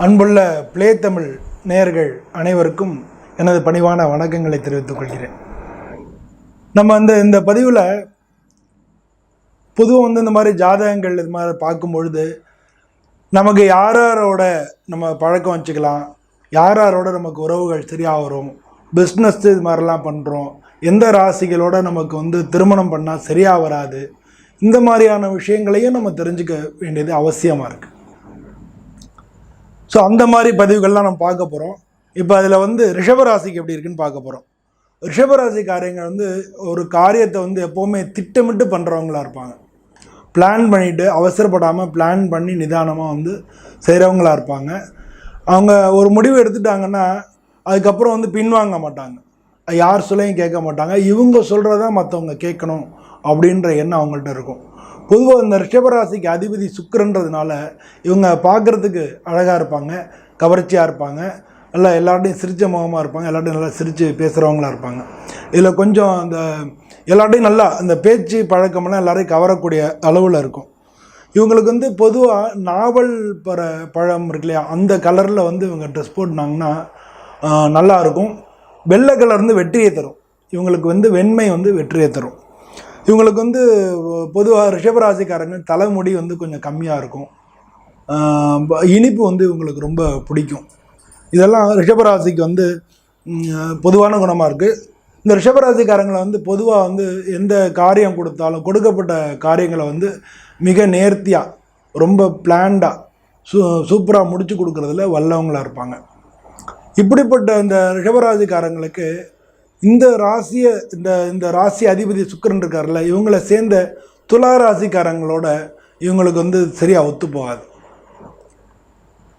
அன்புள்ள பிளே தமிழ் நேயர்கள் அனைவருக்கும் எனது பணிவான வணக்கங்களை தெரிவித்துக் கொள்கிறேன். நம்ம அந்த இந்த பதிவில் பொதுவாக வந்து இந்த மாதிரி ஜாதகங்கள் இது மாதிரி பார்க்கும் பொழுது நமக்கு யார் யாரோட நம்ம பழக்கம் வச்சுக்கலாம் யார் யாரோட நமக்கு உறவுகள் சரியாக வரும் பிஸ்னஸ் இது மாதிரிலாம் பண்ணுறோம் எந்த ராசிகளோட நமக்கு வந்து திருமணம் பண்ணால் சரியாக வராது இந்த மாதிரியான விஷயங்களையும் நம்ம தெரிஞ்சுக்க வேண்டியது அவசியமாக இருக்குது ஸோ அந்த மாதிரி பதிவுகள்லாம் நம்ம பார்க்க போகிறோம் இப்போ அதில் வந்து ரிஷபராசிக்கு எப்படி இருக்குன்னு பார்க்க போகிறோம் ரிஷபராசிக்காரங்க வந்து ஒரு காரியத்தை வந்து எப்போவுமே திட்டமிட்டு பண்ணுறவங்களா இருப்பாங்க. பிளான் பண்ணிவிட்டு அவசரப்படாமல் பிளான் பண்ணி நிதானமாக வந்து செய்கிறவங்களா இருப்பாங்க. அவங்க ஒரு முடிவு எடுத்துட்டாங்கன்னா அதுக்கப்புறம் வந்து பின்வாங்க மாட்டாங்க. யார் சொல்லையும் கேட்க மாட்டாங்க. இவங்க சொல்கிறத மற்றவங்க கேட்கணும் அப்படின்ற எண்ணம் அவங்கள்ட்ட இருக்கும். பொதுவாக இந்த ரிஷபராசிக்கு அதிபதி சுக்கரன்றதுனால இவங்க பார்க்குறதுக்கு அழகாக இருப்பாங்க கவர்ச்சியாக இருப்பாங்க நல்லா எல்லார்ட்டையும் சிரித்த முகமாக இருப்பாங்க எல்லார்ட்டையும் நல்லா சிரித்து பேசுகிறவங்களா இருப்பாங்க. இதில் கொஞ்சம் அந்த எல்லார்ட்டையும் நல்லா அந்த பேச்சு பழக்கமெல்லாம் எல்லாரையும் கவரக்கூடிய அளவில் இருக்கும். இவங்களுக்கு வந்து பொதுவாக நாவல் பற பழம் இருக்கு இல்லையா அந்த கலரில் வந்து இவங்க ட்ரெஸ் போட்டினாங்கன்னா நல்லாயிருக்கும் நல்லா இருக்கும். வெள்ளை கலர் வந்து வெற்றியை தரும். இவங்களுக்கு வந்து வெண்மை வந்து வெற்றியை தரும். இவங்களுக்கு வந்து பொதுவாக ரிஷபராசிக்காரங்க தலைமுடி வந்து கொஞ்சம் கம்மியாக இருக்கும். இனிப்பு வந்து இவங்களுக்கு ரொம்ப பிடிக்கும். இதெல்லாம் ரிஷபராசிக்கு வந்து பொதுவான குணமாக இருக்குது இந்த ரிஷபராசிக்காரங்களை வந்து பொதுவாக வந்து எந்த காரியம் கொடுத்தாலும் கொடுக்கப்பட்ட காரியங்களை வந்து மிக நேர்த்தியாக ரொம்ப பிளான்டாக சூ சூப்பராக முடித்து கொடுக்குறதுல வல்லவங்களாக இருப்பாங்க. இப்படிப்பட்ட இந்த ரிஷபராசிக்காரங்களுக்கு இந்த ராசியை இந்த இந்த ராசி அதிபதி சுக்கரன் இருக்கார்ல இவங்களை சேர்ந்த துலா ராசிக்காரங்களோட இவங்களுக்கு வந்து சரியாக ஒத்து போகாது.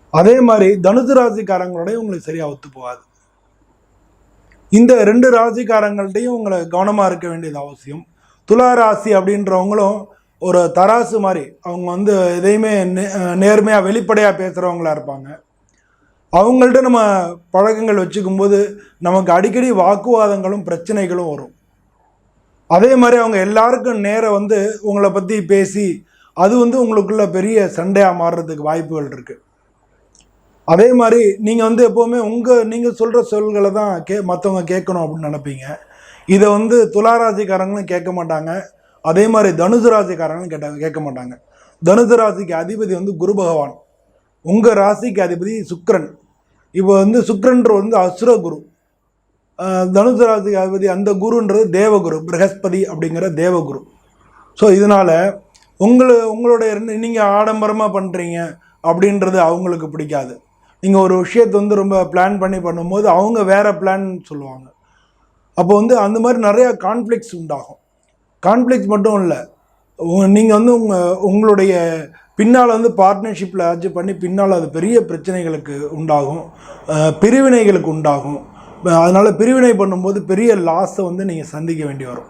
அதே மாதிரி தனுசு ராசிக்காரங்களோட இவங்களுக்கு சரியாக ஒத்து போகாது. இந்த ரெண்டு ராசிக்காரங்கள்ட்டையும் உங்களை கவனமாக இருக்க வேண்டியது அவசியம். துலா ராசி அப்படின்றவங்களும் ஒரு தராசு மாதிரி அவங்க வந்து எதையுமே நே- நேர்மையாக வெளிப்படையாக பேசுகிறவங்களா இருப்பாங்க. அவங்கள்ட்ட நம்ம பழக்கங்கள் வச்சுக்கும்போது நமக்கு அடிக்கடி வாக்குவாதங்களும் பிரச்சனைகளும் வரும். அதே மாதிரி அவங்க எல்லாருக்கும் நேரம் வந்து உங்களை பற்றி பேசி அது வந்து உங்களுக்குள்ள பெரிய சண்டையாக மாறுறதுக்கு வாய்ப்புகள் இருக்குது அதே மாதிரி நீங்கள் வந்து எப்போவுமே உங்கள் நீங்கள் சொல்கிற சொல்களை தான் கே மற்றவங்க கேட்கணும் அப்படின்னு நினைப்பீங்க. இதை வந்து துளாராசிக்காரங்களும் கேட்க மாட்டாங்க. அதே மாதிரி தனுசு ராசிக்காரங்களும் கேட்ட கேட்க மாட்டாங்க. தனுசு ராசிக்கு அதிபதி வந்து குரு பகவான். உங்கள் ராசிக்கு அதிபதி சுக்கரன். இப்போ வந்து சுக்கிரன்ற வந்து அசுர குரு. தனுசு ராசிக்கு அதிபதி அந்த குருன்றது தேவகுரு பிரகஸ்பதி அப்படிங்கிற தேவகுரு. ஸோ இதனால் உங்களை உங்களுடைய நீங்கள் ஆடம்பரமாக பண்ணுறீங்க அப்படின்றது அவங்களுக்கு பிடிக்காது. நீங்கள் ஒரு விஷயத்தை வந்து ரொம்ப பிளான் பண்ணி பண்ணும்போது அவங்க வேறு பிளான் சொல்லுவாங்க. அப்போ வந்து அந்த மாதிரி நிறையா கான்ஃப்ளிக்ஸ் உண்டாகும். கான்ஃப்ளிக்ஸ் மட்டும் இல்லை நீங்கள் வந்து உங்கள் உங்களுடைய பின்னால் வந்து பார்ட்னர்ஷிப்பில் ஏதாச்சும் பண்ணி பின்னால் அது பெரிய பிரச்சனைகளுக்கு உண்டாகும். பிரிவினைகளுக்கு உண்டாகும். அதனால் பிரிவினை பண்ணும்போது பெரிய லாஸை வந்து நீங்கள் சந்திக்க வேண்டி வரும்.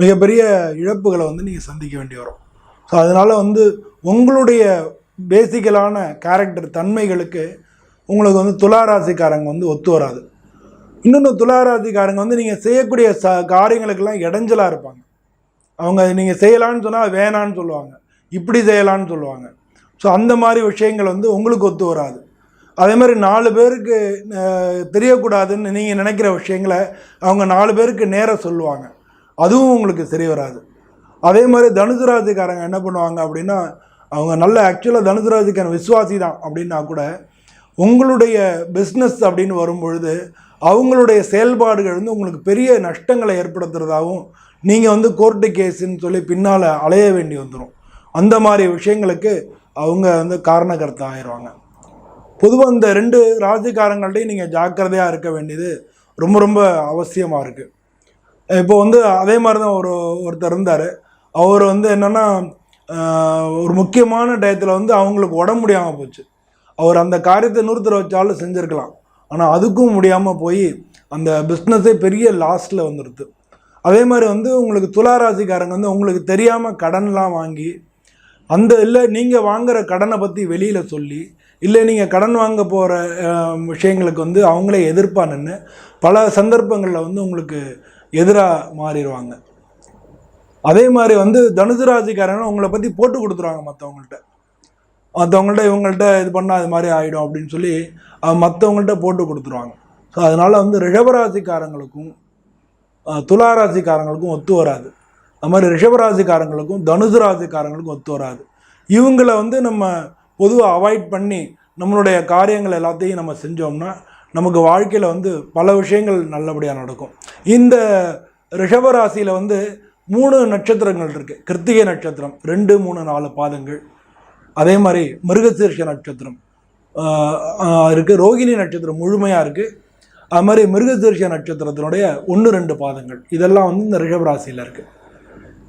மிகப்பெரிய இழப்புகளை வந்து நீங்கள் சந்திக்க வேண்டி வரும். ஸோ அதனால் வந்து உங்களுடைய பேசிக்கலான கேரக்டர் தன்மைகளுக்கு உங்களுக்கு வந்து துளாராசிக்காரங்க வந்து ஒத்து வராது. இன்னொன்று துளாராசிக்காரங்க வந்து நீங்கள் செய்யக்கூடிய ச காரியங்களுக்கெல்லாம் இடைஞ்சலாக இருப்பாங்க. அவங்க நீங்கள் செய்யலான்னு சொன்னால் வேணான்னு சொல்லுவாங்க. இப்படி செய்யலான்னு சொல்லுவாங்க. ஸோ அந்த மாதிரி விஷயங்கள் வந்து உங்களுக்கு ஒத்து வராது. அதே மாதிரி நாலு பேருக்கு தெரியக்கூடாதுன்னு நீங்கள் நினைக்கிற விஷயங்களை அவங்க நாலு பேருக்கு நேராக சொல்லுவாங்க. அதுவும் உங்களுக்கு சரி வராது. அதே மாதிரி தனுசு ராசிக்காரங்க என்ன பண்ணுவாங்க அப்படின்னா அவங்க நல்ல ஆக்சுவலாக தனுசு ராசிக்கான விசுவாசி தான் அப்படின்னா கூட உங்களுடைய பிஸ்னஸ் அப்படின்னு வரும்பொழுது அவங்களுடைய செயல்பாடுகள் வந்து உங்களுக்கு பெரிய நஷ்டங்களை ஏற்படுத்துறதாகவும் நீங்கள் வந்து கோர்ட்டு கேஸுன்னு சொல்லி பின்னால் அலைய வேண்டி வந்துடும் அந்த மாதிரி விஷயங்களுக்கு அவங்க வந்து காரணகர்த்தம் ஆயிடுவாங்க. பொதுவாக இந்த ரெண்டு ராசிக்காரங்கள்ட்டையும் நீங்கள் ஜாக்கிரதையாக இருக்க வேண்டியது ரொம்ப ரொம்ப அவசியமாக இருக்குது இப்போ வந்து அதே மாதிரி தான் ஒரு ஒருத்தர் இருந்தார். அவர் வந்து என்னென்னா ஒரு முக்கியமான டயத்தில் வந்து அவங்களுக்கு உடம்பு முடியாமல் போச்சு. அவர் அந்த காரியத்தை நூறுத்தர வச்சாலும் செஞ்சுருக்கலாம். ஆனால் அதுக்கும் முடியாமல் போய் அந்த பிஸ்னஸே பெரிய லாஸ்ட்டில் வந்துடுது அதே மாதிரி வந்து உங்களுக்கு துளாராசிக்காரங்க வந்து உங்களுக்கு தெரியாமல் கடன்லாம் வாங்கி அந்த இல்லை நீங்கள் வாங்குகிற கடனை பற்றி வெளியில் சொல்லி இல்லை நீங்கள் கடன் வாங்க போகிற விஷயங்களுக்கு வந்து அவங்களே எதிர்ப்பா நின்று பல சந்தர்ப்பங்களில் வந்து உங்களுக்கு எதிராக மாறிடுவாங்க. அதே மாதிரி வந்து தனுசு ராசிக்காரங்க உங்களை பற்றி போட்டு கொடுத்துருவாங்க மற்றவங்கள்ட்ட மற்றவங்கள்ட்ட இவங்கள்ட்ட இது பண்ணால் அது மாதிரி ஆகிடும் அப்படின்னு சொல்லி மற்றவங்கள்ட்ட போட்டு கொடுத்துருவாங்க. ஸோ அதனால் வந்து ரிஷபராசிக்காரங்களுக்கும் துளாராசிக்காரங்களுக்கும் துலா ஒத்து வராது. அது மாதிரி ரிஷபராசிக்காரங்களுக்கும் தனுசு ராசிக்காரங்களுக்கும் ஒத்து வராது. இவங்கள வந்து நம்ம பொதுவாக அவாய்ட் பண்ணி நம்மளுடைய காரியங்கள் எல்லாத்தையும் நம்ம செஞ்சோம்னா நமக்கு வாழ்க்கையில் வந்து பல விஷயங்கள் நல்லபடியாக நடக்கும். இந்த ரிஷபராசியில் வந்து மூணு நட்சத்திரங்கள் இருக்குது கிருத்திகை நட்சத்திரம் ரெண்டு மூணு நாலு பாதங்கள். அதே மாதிரி மிருகசீர்ஷ நட்சத்திரம் இருக்குது ரோகிணி நட்சத்திரம் முழுமையாக இருக்குது அது மாதிரி மிருகசீர்ஷ நட்சத்திரத்தினுடைய ஒன்று ரெண்டு பாதங்கள். இதெல்லாம் வந்து இந்த ரிஷபராசியில் இருக்குது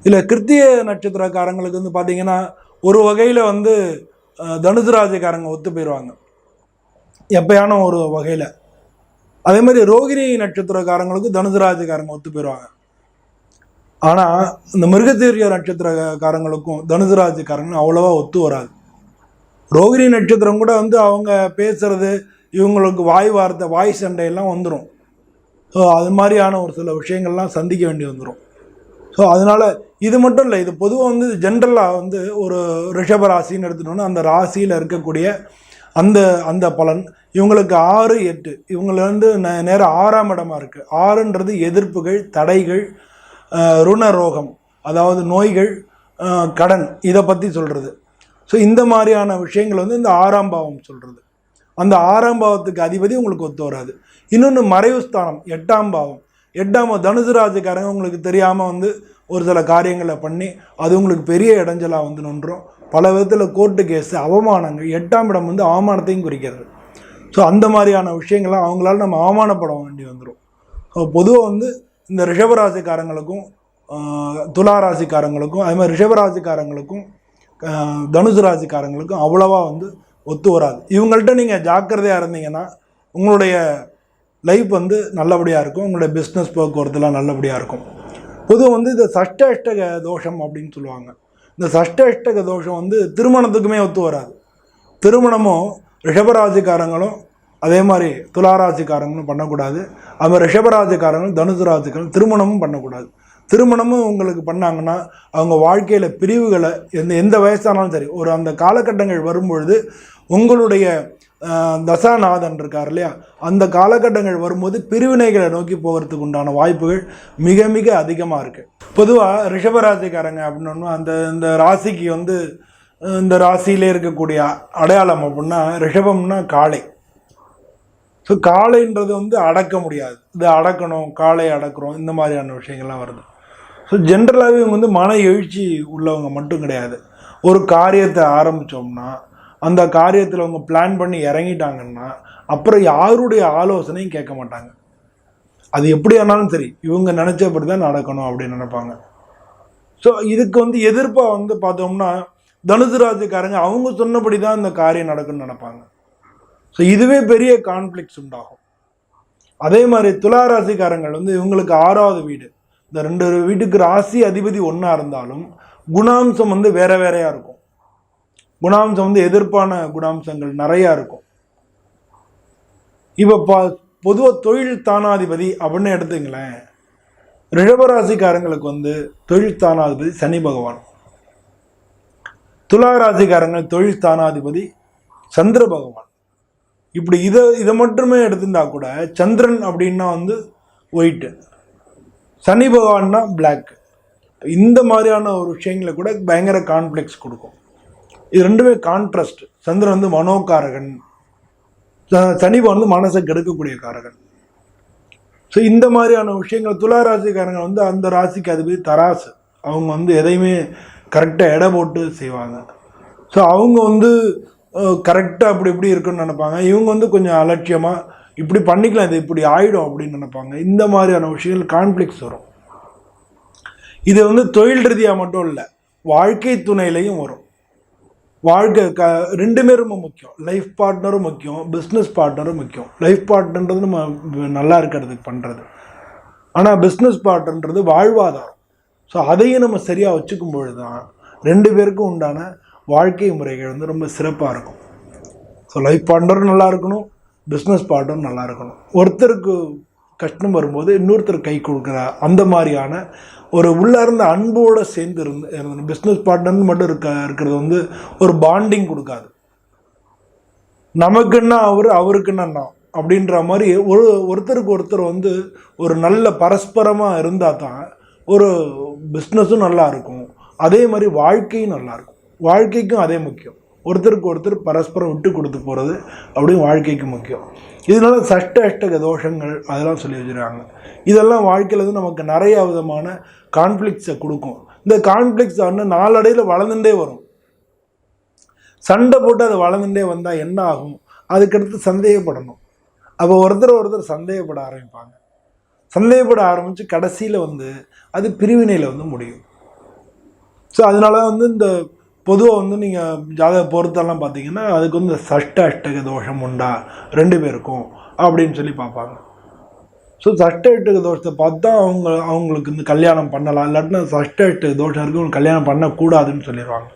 இதில் கிருத்திய நட்சத்திரக்காரங்களுக்கு வந்து பார்த்தீங்கன்னா ஒரு வகையில் வந்து தனுசு ராசிக்காரங்க ஒத்து போயிடுவாங்க எப்பயான ஒரு வகையில். அதே மாதிரி ரோகிணி நட்சத்திரக்காரங்களுக்கு தனுசு ராசிக்காரங்க ஒத்து போயிடுவாங்க ஆனால் இந்த மிருகத்தீரிய நட்சத்திரக்காரங்களுக்கும் தனுசு ராசிக்காரங்களும் அவ்வளோவா ஒத்து வராது. ரோகிணி நட்சத்திரம் கூட வந்து அவங்க பேசுறது இவங்களுக்கு வாய் வார்த்தை வாய் சண்டையெல்லாம் வந்துடும் ஸோ அது மாதிரியான ஒரு சில விஷயங்கள்லாம் சந்திக்க வேண்டி வந்துடும் ஸோ அதனால் இது மட்டும் இல்லை இது பொதுவாக வந்து ஜென்ரலாக வந்து ஒரு ரிஷப ராசின்னு எடுத்துட்டோம்னா அந்த ராசியில் இருக்கக்கூடிய அந்த அந்த பலன் இவங்களுக்கு ஆறு எட்டு இவங்கள வந்து நே- நேரா ஆறாம் இடமா இருக்குது ஆறுன்றது எதிர்ப்புகள் தடைகள் ருணரோகம் ருண ரோகம் அதாவது நோய்கள் கடன் இதை பற்றி சொல்கிறது ஸோ இந்த மாதிரியான விஷயங்கள் வந்து இந்த ஆறாம் பாவம் சொல்கிறது அந்த ஆறாம் பாவத்துக்கு அதிபதி உங்களுக்கு ஒத்து வராது. இன்னொன்று மறைவு ஸ்தானம் எட்டாம் பாவம். எட்டாம் பாவம் தனுசு ராசிக்காரங்க உங்களுக்கு தெரியாமல் வந்து ஒரு சில காரியங்களை பண்ணி அது உங்களுக்கு பெரிய இடைஞ்சலாக வந்து நின்றோம். பல விதத்தில் கோர்ட்டு கேஸு அவமானங்கள் எட்டாம் இடம் வந்து அவமானத்தையும் குறிக்கிறது. ஸோ அந்த மாதிரியான விஷயங்கள்லாம் அவங்களால நம்ம அவமானப்பட வேண்டி வந்துடும் ஸோ பொதுவாக வந்து இந்த ரிஷபராசிக்காரங்களுக்கும் ஆஹ், துலா ராசிக்காரங்களுக்கும் அது மாதிரி ரிஷபராசிக்காரங்களுக்கும் தனுசு ராசிக்காரங்களுக்கும் அவ்வளோவா வந்து ஒத்து வராது. இவங்கள்ட்ட நீங்கள் ஜாக்கிரதையாக இருந்தீங்கன்னா உங்களுடைய லைஃப் வந்து நல்லபடியாக இருக்கும். உங்களுடைய பிஸ்னஸ் போக்குவரத்துலாம் நல்லபடியாக இருக்கும். பொதுவாக வந்து இந்த சஷ்ட அஷ்டக தோஷம் அப்படின்னு சொல்லுவாங்க. இந்த சஷ்ட அஷ்டக தோஷம் வந்து திருமணத்துக்குமே ஒத்து வராது. திருமணமும் ரிஷபராசிக்காரங்களும் அதே மாதிரி துளாராசிக்காரங்களும் பண்ணக்கூடாது. அது மாதிரி ரிஷபராசிக்காரங்களும் தனுசு ராசிக்காரங்களும் திருமணமும் பண்ணக்கூடாது. திருமணமும் உங்களுக்கு பண்ணாங்கன்னா அவங்க வாழ்க்கையில் பிரிவுகளை எந்த எந்த வயசானாலும் சரி ஒரு அந்த காலகட்டங்கள் வரும்பொழுது உங்களுடைய தசாநாதன் இருக்கார் இல்லையா? அந்த காலகட்டங்கள் வரும்போது பிரிவினைகளை நோக்கி போகிறதுக்கு உண்டான வாய்ப்புகள் மிக மிக அதிகமாக இருக்குது பொதுவாக ரிஷபராசிக்காரங்க அப்படின்னா அந்த இந்த ராசிக்கு வந்து இந்த ராசியிலே இருக்கக்கூடிய அடையாளம் அப்படின்னா ரிஷபம்னா காளை. ஸோ காளைன்றது வந்து அடக்க முடியாது. இது அடக்கணும் காளை அடக்கிறோம் இந்த மாதிரியான விஷயங்கள்லாம் வருது. ஸோ ஜென்ரலாகவே இவங்க வந்து மன எழுச்சி உள்ளவங்க மட்டும் கிடையாது. ஒரு காரியத்தை ஆரம்பித்தோம்னா அந்த காரியத்தில் அவங்க பிளான் பண்ணி இறங்கிட்டாங்கன்னா அப்புறம் யாருடைய ஆலோசனையும் கேட்க மாட்டாங்க. அது எப்படி ஆனாலும் சரி இவங்க நினச்சபடி தான் நடக்கணும் அப்படின்னு நினைப்பாங்க. ஸோ இதுக்கு வந்து எதிர்ப்பாக வந்து பார்த்தோம்னா தனுசு அவங்க சொன்னபடி தான் இந்த காரியம் நடக்கும்னு நினைப்பாங்க. ஸோ இதுவே பெரிய கான்ஃப்ளிக்ஸ் உண்டாகும். அதே மாதிரி துலா ராசிக்காரங்கள் வந்து இவங்களுக்கு ஆறாவது வீடு. இந்த ரெண்டு வீட்டுக்கு ராசி அதிபதி ஒன்றா இருந்தாலும் குணாம்சம் வந்து வேற வேறையாக இருக்கும். குணாம்சம் வந்து எதிர்ப்பான குணாம்சங்கள் நிறையா இருக்கும். இப்போ ப பொதுவாக தொழில் தானாதிபதி அப்படின்னு எடுத்துங்களேன். ரிஷபராசிக்காரங்களுக்கு வந்து தொழில் தானாதிபதி சனி பகவான். துலா ராசிக்காரங்கள் தொழில் தானாதிபதி சந்திர பகவான். இப்படி இதை இதை மட்டுமே எடுத்திருந்தா கூட சந்திரன் அப்படின்னா வந்து ஒயிட்டு. சனி பகவான்னா பிளாக் இந்த மாதிரியான ஒரு விஷயங்களை கூட பயங்கர கான்ஃப்ளெக்ஸ் கொடுக்கும். இது ரெண்டுமே கான்ட்ராஸ்ட் சந்திரன் வந்து மனோகாரகன். ச- சனி வந்து மனசை கெடுக்கக்கூடிய காரகன். ஸோ இந்த மாதிரியான விஷயங்கள் துலா ராசிக்காரங்க வந்து அந்த ராசிக்கு அதுபடி தராசு. அவங்க வந்து எதையுமே கரெக்டாக எடை போட்டு செய்வாங்க. ஸோ அவங்க வந்து கரெக்டாக அப்படி இப்படி இருக்குன்னு நினைப்பாங்க. இவங்க வந்து கொஞ்சம் அலட்சியமாக இப்படி பண்ணிக்கலாம் இது இப்படி ஆயிடும் அப்படின்னு நினைப்பாங்க. இந்த மாதிரியான விஷயங்கள் கான்ஃப்ளிக்ஸ் வரும். இது வந்து தொழில் ரீதியாக மட்டும் இல்லை வாழ்க்கை துணையிலையும் வரும். வாழ்க்கை க ரெண்டுமே ரொம்ப முக்கியம். லைஃப் பார்ட்னரும் முக்கியம் பிஸ்னஸ் பார்ட்னரும் முக்கியம். லைஃப் பார்ட்னர்ன்றது நம்ம நல்லா இருக்கிறதுக்கு பண்ணுறது ஆனால் பிஸ்னஸ் பார்ட்னர்ன்றது வாழ்வாதாரம். ஸோ அதையும் நம்ம சரியாக வச்சுக்கும் பொழுது தான் ரெண்டு பேருக்கும் உண்டான வாழ்க்கை முறைகள் வந்து ரொம்ப சிறப்பாக இருக்கும். ஸோ லைஃப் பார்ட்னரும் நல்லா இருக்கணும் பிஸ்னஸ் பார்ட்னரும் நல்லா இருக்கணும். ஒருத்தருக்கு கஷ்டம் வரும்போது இன்னொருத்தர் கை கொடுக்குற. அந்த மாதிரியான ஒரு உள்ளார்ந்த அன்போடு சேர்ந்து இருந்து பிஸ்னஸ் பார்ட்னர்னு மட்டும் இருக்க இருக்கிறது வந்து ஒரு பாண்டிங் கொடுக்காது. நமக்குன்னா அவர் அவருக்குன்னா நான் அப்படின்ற மாதிரி ஒரு ஒருத்தருக்கு ஒருத்தர் வந்து ஒரு நல்ல பரஸ்பரமாக இருந்தால் தான் ஒரு பிஸ்னஸும் நல்லா இருக்கும். அதே மாதிரி வாழ்க்கையும் நல்லா இருக்கும். வாழ்க்கைக்கும் அதே முக்கியம். ஒருத்தருக்கு ஒருத்தர் பரஸ்பரம் விட்டு கொடுத்து போகிறது அப்படின்னு வாழ்க்கைக்கு முக்கியம். இதனால சஷ்ட அஷ்டக தோஷங்கள் அதெல்லாம் சொல்லி வச்சுருக்காங்க. இதெல்லாம் வாழ்க்கையில் வந்து நமக்கு நிறைய விதமான கான்ஃப்ளிக்ஸை கொடுக்கும். இந்த கான்ஃப்ளிக்ஸ் வந்து நாளடையில் வளர்ந்துட்டே வரும். சண்டை போட்டு அது வளர்ந்துட்டே வந்தால் என்ன ஆகும்? அதுக்கடுத்து சந்தேகப்படணும். அப்போ ஒருத்தர் ஒருத்தர் சந்தேகப்பட ஆரம்பிப்பாங்க. சந்தேகப்பட ஆரம்பித்து கடைசியில் வந்து அது பிரிவினையில் வந்து முடியும். ஸோ அதனால வந்து இந்த பொதுவாக வந்து நீங்கள் ஜாதக பொறுத்தெல்லாம் பார்த்தீங்கன்னா அதுக்கு வந்து சஷ்ட அஷ்டக தோஷம் உண்டா? ரெண்டு பேருக்கும் அப்படின்னு சொல்லி பார்ப்பாங்க ஸோ சஷ்ட அஷ்டக தோஷத்தை பார்த்தா அவங்க அவங்களுக்கு இந்த கல்யாணம் பண்ணலாம். இல்லாட்டினா சஷ்ட அஷ்டக தோஷம் இருக்கு கல்யாணம் பண்ணக்கூடாதுன்னு சொல்லிடுவாங்க.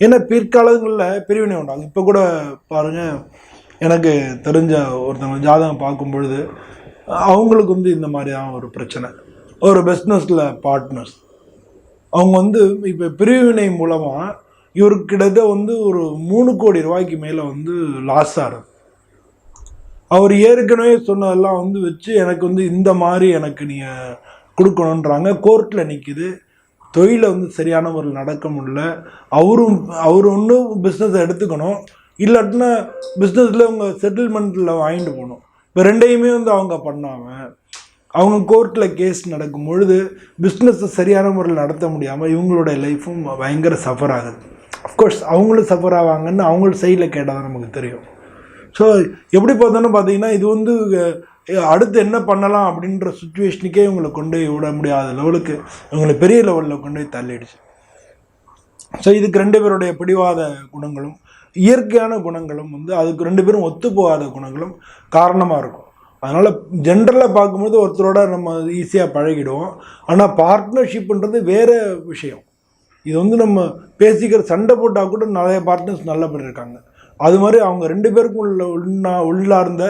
ஏன்னா பிற்காலங்களில் பிரிவினை உண்டாங்க இப்போ கூட பாருங்கள் எனக்கு தெரிஞ்ச ஒருத்தவங்க ஜாதகம் பார்க்கும் பொழுது அவங்களுக்கு வந்து இந்த மாதிரியான ஒரு பிரச்சனை. ஒரு பிஸ்னஸில் பார்ட்னர்ஸ் அவங்க வந்து இப்போ பிரிவினை மூலமாக இவருக்கிட்ட வந்து ஒரு மூணு கோடி ரூபாய்க்கு மேலே வந்து லாஸ் ஆகுது. அவர் ஏற்கனவே சொன்னதெல்லாம் வந்து வச்சு எனக்கு வந்து இந்த மாதிரி எனக்கு நீங்கள் கொடுக்கணுன்றாங்க கோர்ட்டில் நிற்கிது தொழிலை வந்து சரியான முறையில் நடக்க முடியல. அவரும் அவர் ஒன்றும் பிஸ்னஸை எடுத்துக்கணும். இல்லாட்டினா பிஸ்னஸில் அவங்க செட்டில்மெண்ட்டில் வாங்கிட்டு போகணும். இப்போ ரெண்டையுமே வந்து அவங்க பண்ணாமல் அவங்க கோர்ட்டில் கேஸ் நடக்கும் பொழுது பிஸ்னஸை சரியான முறையில் நடத்த முடியாமல் இவங்களோட லைஃப்பும் பயங்கர சஃபர் ஆகுது. அஃப்கோர்ஸ் அவங்களும் சஃபர் ஆவாங்கன்னு அவங்களும் சைடில் கேட்டால் தான் நமக்கு தெரியும். ஸோ எப்படி பார்த்தோன்னு பார்த்தீங்கன்னா இது வந்து அடுத்து என்ன பண்ணலாம் அப்படின்ற சுச்சுவேஷனுக்கே இவங்களை கொண்டு போய் விட முடியாத லெவலுக்கு இவங்களை பெரிய லெவலில் கொண்டு போய் தள்ளிடுச்சு. ஸோ இதுக்கு ரெண்டு பேருடைய பிடிவாத குணங்களும் இயற்கையான குணங்களும் வந்து அதுக்கு ரெண்டு பேரும் ஒத்து போகாத குணங்களும் காரணமாக இருக்கும். அதனால் ஜென்ரலாக பார்க்கும்போது ஒருத்தரோட நம்ம ஈஸியாக பழகிடுவோம். ஆனால் பார்ட்னர்ஷிப்புன்றது வேறு விஷயம். இது வந்து நம்ம பேசிக்கிற சண்டை போட்டால் கூட நிறைய பார்ட்னர்ஸ் நல்லபடி இருக்காங்க. அது மாதிரி அவங்க ரெண்டு பேருக்கும் உள்ள உள்நா உள்ளார்ந்த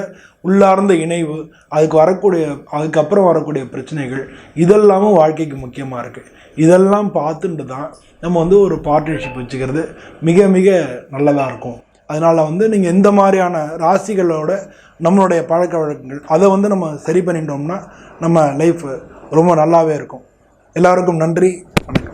உள்ளார்ந்த இணைவு அதுக்கு வரக்கூடிய அதுக்கப்புறம் வரக்கூடிய பிரச்சனைகள் இதெல்லாமும் வாழ்க்கைக்கு முக்கியமாக இருக்குது இதெல்லாம் பார்த்துட்டு தான் நம்ம வந்து ஒரு பார்ட்னர்ஷிப் வச்சுக்கிறது மிக மிக நல்லதாக இருக்கும். அதனால் வந்து நீங்கள் இந்த மாதிரியான ராசிகளோட நம்மளுடைய பழக்க வழக்கங்கள் அதை வந்து நம்ம சரி பண்ணிட்டோம்னா நம்ம லைஃப் ரொம்ப நல்லாவே இருக்கும். எல்லாருக்கும் நன்றி வணக்கம்.